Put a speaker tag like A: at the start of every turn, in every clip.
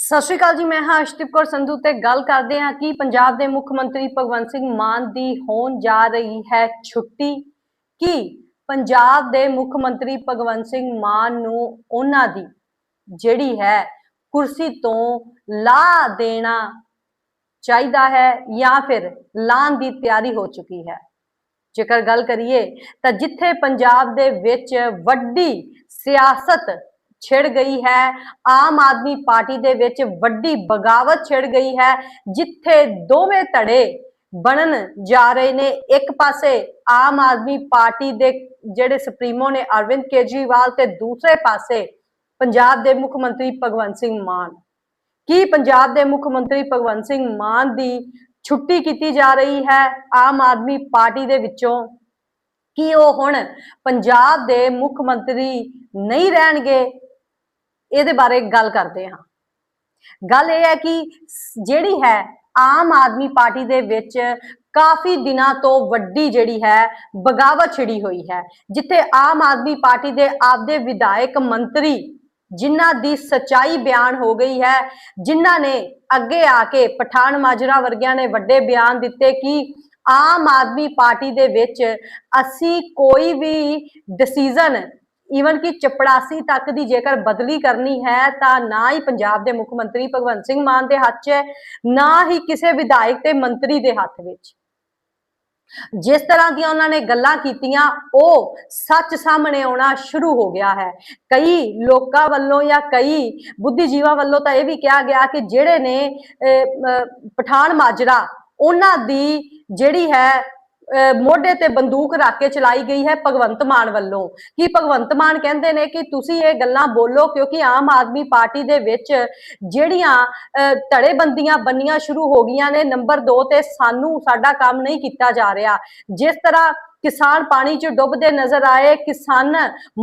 A: ਸਤਿ ਸ਼੍ਰੀ ਅਕਾਲ ਜੀ, ਮੈਂ ਹਾਂ ਅਸ਼ਦੀਪ ਕੌਰ ਸੰਧੂ ਤੇ ਗੱਲ ਕਰਦੇ ਹਾਂ ਕਿ ਪੰਜਾਬ ਦੇ ਮੁੱਖ ਮੰਤਰੀ ਭਗਵੰਤ ਸਿੰਘ ਮਾਨ ਦੀ ਹੋਣ ਜਾ ਰਹੀ ਹੈ ਛੁੱਟੀ। ਕਿ ਪੰਜਾਬ ਦੇ ਮੁੱਖ ਮੰਤਰੀ ਭਗਵੰਤ ਸਿੰਘ ਮਾਨ ਨੂੰ ਉਹਨਾਂ ਦੀ ਜਿਹੜੀ ਹੈ ਕੁਰਸੀ ਤੋਂ ਲਾ ਦੇਣਾ ਚਾਹੀਦਾ ਹੈ ਜਾਂ ਫਿਰ ਲਾਣ ਦੀ ਤਿਆਰੀ ਹੋ ਚੁੱਕੀ ਹੈ? ਜੇਕਰ ਗੱਲ ਕਰੀਏ ਤਾਂ ਜਿੱਥੇ ਪੰਜਾਬ ਦੇ ਵਿੱਚ ਵੱਡੀ ਸਿਆਸਤ ਛਿੜ ਗਈ ਹੈ। ਆਮ ਆਦਮੀ ਪਾਰਟੀ ਦੇ ਵਿੱਚ ਵੱਡੀ ਬਗਾਵਤ ਛਿੜ ਗਈ ਹੈ, ਜਿੱਥੇ ਦੋਵੇਂ ਧੜੇ ਬਣਨ ਜਾ ਰਹੇ ਨੇ। ਇੱਕ ਪਾਸੇ ਆਮ ਆਦਮੀ ਪਾਰਟੀ ਦੇ ਜਿਹੜੇ ਸੁਪਰੀਮੋ ਨੇ ਅਰਵਿੰਦ ਕੇਜਰੀਵਾਲ ਤੇ ਦੂਸਰੇ ਪਾਸੇ ਪੰਜਾਬ ਦੇ ਮੁੱਖ ਮੰਤਰੀ ਭਗਵੰਤ ਸਿੰਘ ਮਾਨ। ਕੀ ਪੰਜਾਬ ਦੇ ਮੁੱਖ ਮੰਤਰੀ ਭਗਵੰਤ ਸਿੰਘ ਮਾਨ ਦੀ ਛੁੱਟੀ ਕੀਤੀ ਜਾ ਰਹੀ ਹੈ ਆਮ ਆਦਮੀ ਪਾਰਟੀ ਦੇ ਵਿੱਚੋਂ? ਕੀ ਉਹ ਹੁਣ ਪੰਜਾਬ ਦੇ ਮੁੱਖ ਮੰਤਰੀ ਨਹੀਂ ਰਹਿਣਗੇ? ਇਹਦੇ ਬਾਰੇ ਗੱਲ ਕਰਦੇ ਹਾਂ। ਗੱਲ ਇਹ ਹੈ ਕਿ ਜਿਹੜੀ ਹੈ, ਆਮ ਆਦਮੀ ਪਾਰਟੀ ਦੇ ਵਿੱਚ ਕਾਫੀ ਦਿਨਾਂ ਤੋਂ ਵੱਡੀ ਜਿਹੜੀ ਹੈ, ਬਗਾਵਤ ਛਿੜੀ ਹੋਈ ਹੈ। ਜਿੱਥੇ ਆਮ ਆਦਮੀ ਪਾਰਟੀ ਦੇ ਆਪਦੇ ਵਿਧਾਇਕ ਮੰਤਰੀ ਜਿਨ੍ਹਾਂ ਦੀ ਸਚਾਈ ਬਿਆਨ ਹੋ ਗਈ ਹੈ, ਜਿਨ੍ਹਾਂ ਨੇ ਅੱਗੇ ਆ ਕੇ ਪਠਾਨ ਮਾਜਰਾ ਵਰਗਿਆਂ ਨੇ ਵੱਡੇ ਬਿਆਨ ਦਿੱਤੇ ਕਿ ਆਮ ਆਦਮੀ ਪਾਰਟੀ ਦੇ ਵਿੱਚ ਅਸੀਂ ਕੋਈ ਵੀ ਡਿਸੀਜਨ ਈਵਨ ਕਿ ਚਪੜਾਸੀ ਤੱਕ ਦੀ ਜੇਕਰ ਬਦਲੀ ਕਰਨੀ ਹੈ, ਤਾਂ ਨਾ ਹੀ ਪੰਜਾਬ ਦੇ ਮੁੱਖ ਮੰਤਰੀ ਭਗਵੰਤ ਸਿੰਘ ਮਾਨ ਦੇ ਹੱਥ 'ਚ ਹੈ, ਨਾ ਹੀ ਕਿਸੇ ਵਿਧਾਇਕ ਤੇ ਮੰਤਰੀ ਦੇ ਹੱਥ ਵਿੱਚ। ਜਿਸ ਤਰ੍ਹਾਂ ਦੀਆਂ ਉਹਨਾਂ ਨੇ ਗੱਲਾਂ ਕੀਤੀਆਂ, ਉਹ ਸੱਚ ਸਾਹਮਣੇ ਆਉਣਾ ਸ਼ੁਰੂ ਹੋ ਗਿਆ ਹੈ। ਕਈ ਲੋਕਾਂ ਵੱਲੋਂ ਜਾਂ ਕਈ ਬੁੱਧੀਜੀਵਾਂ ਵੱਲੋਂ ਤਾਂ ਇਹ ਵੀ ਕਿਹਾ ਗਿਆ ਕਿ ਜਿਹੜੇ ਨੇ ਪਠਾਨ ਮਾਜਰਾ, ਉਹਨਾਂ ਦੀ ਜਿਹੜੀ ਹੈ ਮੋਢੇ ਤੇ ਬੰਦੂਕ ਰੱਖ ਕੇ ਚਲਾਈ ਗਈ ਹੈ ਭਗਵੰਤ ਮਾਨ ਵੱਲੋਂ। ਕਿ ਭਗਵੰਤ ਮਾਨ ਕਹਿੰਦੇ ਨੇ ਕਿ ਤੁਸੀਂ ਇਹ ਗੱਲਾਂ ਬੋਲੋ ਕਿਉਂਕਿ ਆਮ ਆਦਮੀ ਪਾਰਟੀ ਦੇ ਵਿੱਚ ਜਿਹੜੀਆਂ ਧੜੇਬੰਦੀਆਂ ਬੰਨੀਆਂ ਸ਼ੁਰੂ ਹੋ ਗਈਆਂ ਨੇ, ਨੰਬਰ 2 ਤੇ ਸਾਨੂੰ ਸਾਡਾ ਕੰਮ ਨਹੀਂ ਕੀਤਾ ਜਾ ਰਿਹਾ। ਜਿਸ ਤਰ੍ਹਾਂ ਕਿਸਾਨ ਪਾਣੀ 'ਚ ਡੁੱਬਦੇ ਨਜ਼ਰ ਆਏ, ਕਿਸਾਨ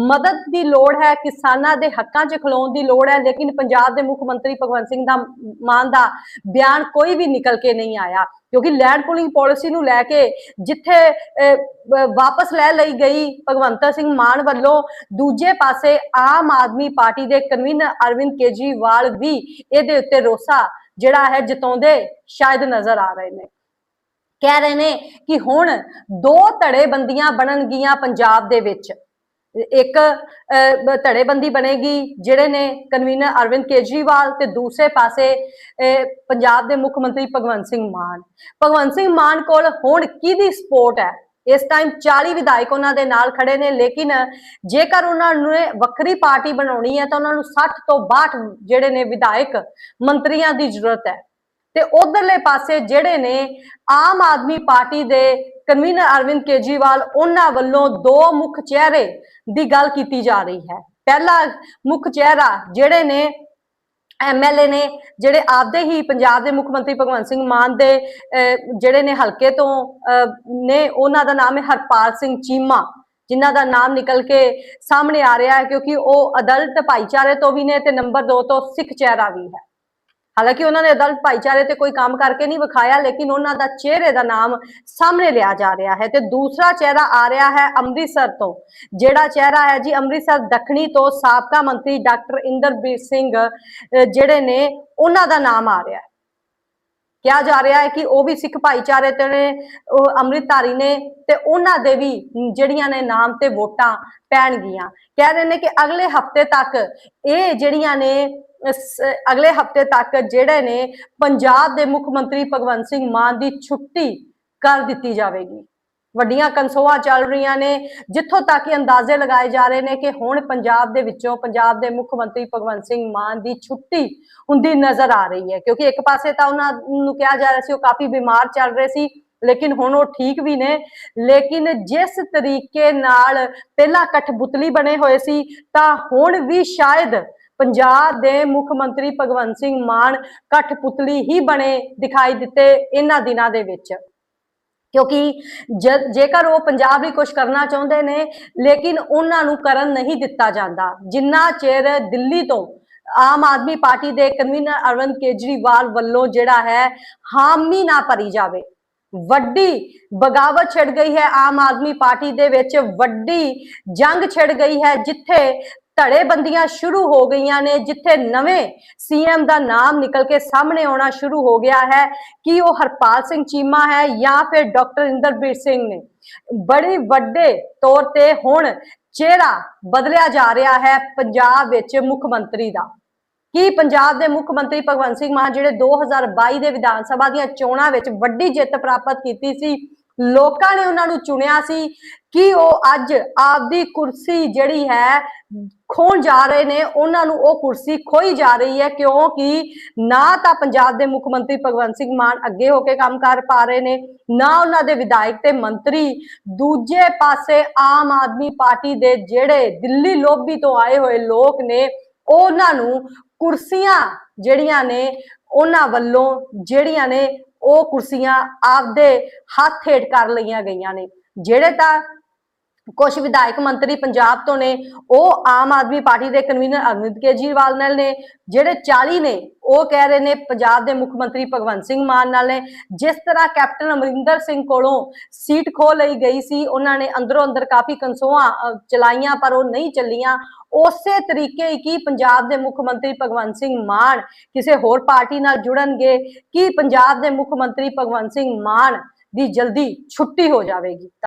A: ਮਦਦ ਦੀ ਲੋੜ ਹੈ, ਕਿਸਾਨਾਂ ਦੇ ਹੱਕਾਂ 'ਚ ਖਲੋਣ ਦੀ ਲੋੜ ਹੈ, ਲੇਕਿਨ ਪੰਜਾਬ ਦੇ ਮੁੱਖ ਮੰਤਰੀ ਭਗਵੰਤ ਸਿੰਘ ਦਾ ਮਾਨ ਦਾ ਬਿਆਨ ਕੋਈ ਵੀ ਨਿਕਲ ਕੇ ਨਹੀਂ ਆਇਆ। ਕਿਉਂਕਿ ਲੈਂਡ ਪੂਲਿੰਗ ਪਾਲਿਸੀ ਨੂੰ ਲੈ ਕੇ ਜਿੱਥੇ ਵਾਪਸ ਲੈ ਲਈ ਗਈ ਭਗਵੰਤ ਸਿੰਘ ਮਾਨ ਵੱਲੋਂ, ਦੂਜੇ ਪਾਸੇ ਆਮ ਆਦਮੀ ਪਾਰਟੀ ਦੇ ਕਨਵੀਨਰ ਅਰਵਿੰਦ ਕੇਜਰੀਵਾਲ ਵੀ ਇਹਦੇ ਉੱਤੇ ਰੋਸਾ ਜਿਹੜਾ ਹੈ ਜਤਾਉਂਦੇ ਸ਼ਾਇਦ ਨਜ਼ਰ ਆ ਰਹੇ ਨੇ। ਕਹਿ ਰਹੇ ਨੇ ਕਿ ਹੁਣ ਦੋ ਧੜੇਬੰਦੀਆਂ ਬਣਨਗੀਆਂ ਪੰਜਾਬ ਦੇ ਵਿੱਚ। ਇੱਕ ਧੜੇਬੰਦੀ ਬਣੇਗੀ, ਜਿਹੜੇ ਨੇ ਕਨਵੀਨਰ ਅਰਵਿੰਦ ਕੇਜਰੀਵਾਲ ਤੇ ਦੂਸਰੇ ਪਾਸੇ ਪੰਜਾਬ ਦੇ ਮੁੱਖ ਮੰਤਰੀ ਭਗਵੰਤ ਸਿੰਘ ਮਾਨ। ਭਗਵੰਤ ਸਿੰਘ ਮਾਨ ਕੋਲ ਹੁਣ ਕਿਹਦੀ ਸਪੋਰਟ ਹੈ? ਇਸ ਟਾਈਮ 40 ਵਿਧਾਇਕ ਉਹਨਾਂ ਦੇ ਨਾਲ ਖੜੇ ਨੇ, ਲੇਕਿਨ ਜੇਕਰ ਉਹਨਾਂ ਨੂੰ ਵੱਖਰੀ ਪਾਰਟੀ ਬਣਾਉਣੀ ਹੈ, ਤਾਂ ਉਹਨਾਂ ਨੂੰ 60 ਤੋਂ 62 ਜਿਹੜੇ ਨੇ ਵਿਧਾਇਕ ਮੰਤਰੀਆਂ ਦੀ ਜ਼ਰੂਰਤ ਹੈ। ਤੇ ਉਧਰਲੇ ਪਾਸੇ ਜਿਹੜੇ ਨੇ ਆਮ ਆਦਮੀ ਪਾਰਟੀ ਦੇ ਕਨਵੀਨਰ ਅਰਵਿੰਦ ਕੇਜਰੀਵਾਲ ਉਹਨਾਂ ਵੱਲੋਂ ਦੋ ਮੁੱਖ ਚਿਹਰੇ ਦੀ ਗੱਲ ਕੀਤੀ ਜਾ ਰਹੀ ਹੈ। ਪਹਿਲਾ ਮੁੱਖ ਚਿਹਰਾ ਜਿਹੜੇ ਨੇ ਐਮਐਲਏ ਨੇ ਜਿਹੜੇ ਆਪਦੇ ਹੀ ਪੰਜਾਬ ਦੇ ਮੁੱਖ ਮੰਤਰੀ ਭਗਵੰਤ ਸਿੰਘ ਮਾਨ ਦੇ ਅਹ, ਜਿਹੜੇ ਨੇ ਹਲਕੇ ਤੋਂ ਅਹ, ਨੇ ਉਹਨਾਂ ਦਾ ਨਾਮ ਹੈ ਹਰਪਾਲ ਸਿੰਘ ਚੀਮਾ ਜਿਨ੍ਹਾਂ ਦਾ ਨਾਮ ਨਿਕਲ ਕੇ ਸਾਹਮਣੇ ਆ ਰਿਹਾ ਹੈ ਕਿਉਂਕਿ ਉਹ ਅਦਲਤ ਭਾਈਚਾਰੇ ਤੋਂ ਵੀ ਨੇ ਤੇ ਨੰਬਰ 2 ਤੋਂ ਸਿੱਖ ਚਿਹਰਾ ਵੀ ਹੈ। ਹਾਲਾਂਕਿ ਉਹਨਾਂ ਨੇ ਅਦਲਟ ਭਾਈਚਾਰੇ ਤੇ ਕੋਈ ਕੰਮ ਕਰਕੇ ਨਹੀਂ ਵਿਖਾਇਆ, ਲੇਕਿਨ ਉਹਨਾਂ ਦਾ ਚਿਹਰੇ ਦਾ ਨਾਮ ਸਾਹਮਣੇ ਲਿਆ ਜਾ ਰਿਹਾ ਹੈ ਤੇ ਦੂਸਰਾ ਚਿਹਰਾ ਆ ਰਿਹਾ ਹੈ ਅੰਮ੍ਰਿਤਸਰ ਤੋਂ, ਜਿਹੜਾ ਚਿਹਰਾ ਹੈ ਜੀ ਅੰਮ੍ਰਿਤਸਰ ਦੱਖਣੀ ਤੋਂ ਸਾਬਕਾ ਮੰਤਰੀ ਡਾਕਟਰ ਇੰਦਰਬੀਰ ਸਿੰਘ ਜਿਹੜੇ ਨੇ, ਉਹਨਾਂ ਦਾ ਨਾਮ ਆ ਰਿਹਾ ਹੈ। ਕਿਹਾ ਜਾ ਰਿਹਾ ਹੈ ਕਿ ਉਹ ਵੀ ਸਿੱਖ ਭਾਈਚਾਰੇ ਤੇ ਨੇ ਅੰਮ੍ਰਿਤਧਾਰੀ ਨੇ ਤੇ ਉਹਨਾਂ ਦੇ ਵੀ ਜਿਹੜੀਆਂ ਨੇ ਨਾਮ ਤੇ ਵੋਟਾਂ ਪੈਣਗੀਆਂ। ਕਹਿ ਰਹੇ ਨੇ ਕਿ ਅਗਲੇ ਹਫ਼ਤੇ ਤੱਕ ਇਹ ਜਿਹੜੀਆਂ ਨੇ ਅਗਲੇ ਹਫ਼ਤੇ ਤੱਕ ਜਿਹੜੇ ਨੇ ਪੰਜਾਬ ਦੇ ਮੁੱਖ ਮੰਤਰੀ ਭਗਵੰਤ ਸਿੰਘ ਮਾਨ ਦੀ ਛੁੱਟੀ ਕਰ ਦਿੱਤੀ ਜਾਵੇਗੀ। ਵੱਡੀਆਂ ਕਨਸੋਆਂ ਚੱਲ ਰਹੀਆਂ ਨੇ, ਜਿੱਥੋਂ ਤੱਕ ਅੰਦਾਜ਼ੇ ਲਗਾਏ ਜਾ ਰਹੇ ਨੇ ਕਿ ਹੁਣ ਪੰਜਾਬ ਦੇ ਵਿੱਚੋਂ ਪੰਜਾਬ ਦੇ ਮੁੱਖ ਮੰਤਰੀ ਭਗਵੰਤ ਸਿੰਘ ਮਾਨ ਦੀ ਛੁੱਟੀ ਹੁੰਦੀ ਨਜ਼ਰ ਆ ਰਹੀ ਹੈ, ਕਿਉਂਕਿ ਇੱਕ ਪਾਸੇ ਤਾਂ ਉਹਨਾਂ ਨੂੰ ਕਿਹਾ ਜਾ ਰਿਹਾ ਸੀ ਉਹ ਕਾਫੀ ਬਿਮਾਰ ਚੱਲ ਰਹੇ ਸੀ, ਲੇਕਿਨ ਹੁਣ ਉਹ ਠੀਕ ਵੀ ਨੇ, ਲੇਕਿਨ ਜਿਸ ਤਰੀਕੇ ਨਾਲ ਪਹਿਲਾਂ ਕਠਬੁਤਲੀ ਬਣੇ ਹੋਏ ਸੀ, ਤਾਂ ਹੁਣ ਵੀ ਸ਼ਾਇਦ ਪੰਜਾਬ ਦੇ ਮੁੱਖ ਮੰਤਰੀ ਭਗਵੰਤ ਸਿੰਘ ਮਾਨ ਕਠਪੁਤਲੀ ਹੀ ਬਣੇ ਦਿਖਾਈ ਦਿੱਤੇ ਇਹਨਾਂ ਦਿਨਾਂ ਦੇ ਵਿੱਚ। ਕਿਉਂਕਿ ਜੇਕਰ ਉਹ ਪੰਜਾਬ ਲਈ ਕੁਝ ਕਰਨਾ ਚਾਹੁੰਦੇ ਨੇ, ਲੇਕਿਨ ਉਹਨਾਂ ਨੂੰ ਕਰਨ ਨਹੀਂ ਦਿੱਤਾ ਜਾਂਦਾ। ਜਿੰਨਾ ਚਿਰ ਦਿੱਲੀ ਤੋਂ ਆਮ ਆਦਮੀ ਪਾਰਟੀ ਦੇ ਕਨਵੀਨਰ ਅਰਵਿੰਦ ਕੇਜਰੀਵਾਲ ਵੱਲੋਂ ਜਿਹੜਾ ਹੈ, ਹਾਮੀ ਨਾ ਭਰੀ ਜਾਵੇ। ਵੱਡੀ ਬਗਾਵਤ ਛਿੜ ਗਈ ਹੈ ਆਮ ਆਦਮੀ ਪਾਰਟੀ ਦੇ ਵਿੱਚ, ਵੱਡੀ ਜੰਗ ਛਿੜ ਗਈ ਹੈ, ਜਿੱਥੇ ਧੜੇਬੰਦੀਆਂ ਸ਼ੁਰੂ ਹੋ ਗਈਆਂ ਨੇ, ਜਿੱਥੇ ਨਵੇਂ ਸੀਐਮ ਦਾ ਨਾਮ ਨਿਕਲ ਕੇ ਸਾਹਮਣੇ ਆਉਣਾ ਸ਼ੁਰੂ ਹੋ ਗਿਆ ਹੈ। ਕਿ ਉਹ ਹਰਪਾਲ ਸਿੰਘ ਚੀਮਾ ਹੈ ਜਾਂ ਫਿਰ ਡਾਕਟਰ ਇੰਦਰਬੀਰ ਸਿੰਘ ਨੇ? ਬੜੇ ਵੱਡੇ ਤੌਰ ਤੇ ਹੁਣ ਚਿਹਰਾ ਬਦਲਿਆ ਜਾ ਰਿਹਾ ਹੈ ਪੰਜਾਬ ਵਿੱਚ ਮੁੱਖ ਮੰਤਰੀ ਦਾ। ਕੀ ਪੰਜਾਬ ਦੇ ਮੁੱਖ ਮੰਤਰੀ ਭਗਵੰਤ ਸਿੰਘ ਮਾਨ, ਜਿਹੜੇ 2022 ਦੇ ਵਿਧਾਨ ਸਭਾ ਦੀਆਂ ਚੋਣਾਂ ਵਿੱਚ ਵੱਡੀ ਜਿੱਤ ਪ੍ਰਾਪਤ ਕੀਤੀ ਸੀ ਲੋਕਾਂ ਨੇ ਉਹਨਾਂ ਨੂੰ ਚੁਣਿਆ ਸੀ ਕਿ ਉਹ ਅੱਜ ਆਪਦੀ ਕੁਰਸੀ ਜਿਹੜੀ ਹੈ ਖੋਣ ਜਾ ਰਹੇ ਨੇ, ਉਹਨਾਂ ਨੂੰ ਉਹ ਕੁਰਸੀ ਖੋਈ ਜਾ ਰਹੀ ਹੈ। ਕਿਉਂਕਿ ਨਾ ਤਾਂ ਪੰਜਾਬ ਦੇ ਮੁੱਖ ਮੰਤਰੀ ਭਗਵੰਤ ਸਿੰਘ ਮਾਨ ਅੱਗੇ ਹੋ ਕੇ ਕੰਮ ਕਰ ਪਾ ਰਹੇ ਨੇ, ਨਾ ਉਹਨਾਂ ਦੇ ਵਿਧਾਇਕ ਤੇ ਮੰਤਰੀ, ਦੂਜੇ ਪਾਸੇ ਆਮ ਆਦਮੀ ਪਾਰਟੀ ਦੇ ਜਿਹੜੇ ਦਿੱਲੀ ਲੋਬੀ ਤੋਂ ਆਏ ਹੋਏ ਲੋਕ ਨੇ, ਉਹਨਾਂ ਨੂੰ ਕੁਰਸੀਆਂ ਜਿਹੜੀਆਂ ਨੇ, ਉਹਨਾਂ ਵੱਲੋਂ ਜਿਹੜੀਆਂ ਨੇ ਉਹ ਕੁਰਸੀਆਂ ਆਪਦੇ ਹੱਥ ਹੇਠ ਕਰ ਲਈਆਂ ਗਈਆਂ ਨੇ। ਜਿਹੜੇ ਤਾਂ ਕੁਝ ਵਿਧਾਇਕ ਮੰਤਰੀ ਪੰਜਾਬ ਤੋਂ ਨੇ, ਉਹ ਆਮ ਆਦਮੀ ਪਾਰਟੀ ਦੇ ਕਨਵੀਨਰ ਅਰਵਿੰਦ ਕੇਜਰੀਵਾਲ ਨਾਲ ਨੇ, ਜਿਹੜੇ 40 ਨੇ, ਉਹ ਕਹਿ ਰਹੇ ਨੇ ਪੰਜਾਬ ਦੇ ਮੁੱਖ ਮੰਤਰੀ ਭਗਵੰਤ ਸਿੰਘ ਮਾਨ ਨਾਲ ਨੇ। ਜਿਸ ਤਰ੍ਹਾਂ ਕੈਪਟਨ ਅਮਰਿੰਦਰ ਸਿੰਘ ਕੋਲੋਂ ਸੀਟ ਖੋ ਲਈ ਗਈ ਸੀ, ਉਹਨਾਂ ਨੇ ਅੰਦਰੋਂ ਅੰਦਰ ਕਾਫੀ ਕਨਸੋਆਂ ਚਲਾਈਆਂ, ਪਰ ਉਹ ਨਹੀਂ ਚੱਲੀਆਂ। ਉਸੇ ਤਰੀਕੇ ਕੀ ਪੰਜਾਬ ਦੇ ਮੁੱਖ ਮੰਤਰੀ ਭਗਵੰਤ ਸਿੰਘ ਮਾਨ ਕਿਸੇ ਹੋਰ ਪਾਰਟੀ ਨਾਲ ਜੁੜਨਗੇ, ਕੀ ਪੰਜਾਬ ਦੇ ਮੁੱਖ ਮੰਤਰੀ ਭਗਵੰਤ ਸਿੰਘ ਮਾਨ ਦੀ ਜਲਦੀ ਛੁੱਟੀ ਹੋ ਜਾਵੇਗੀ?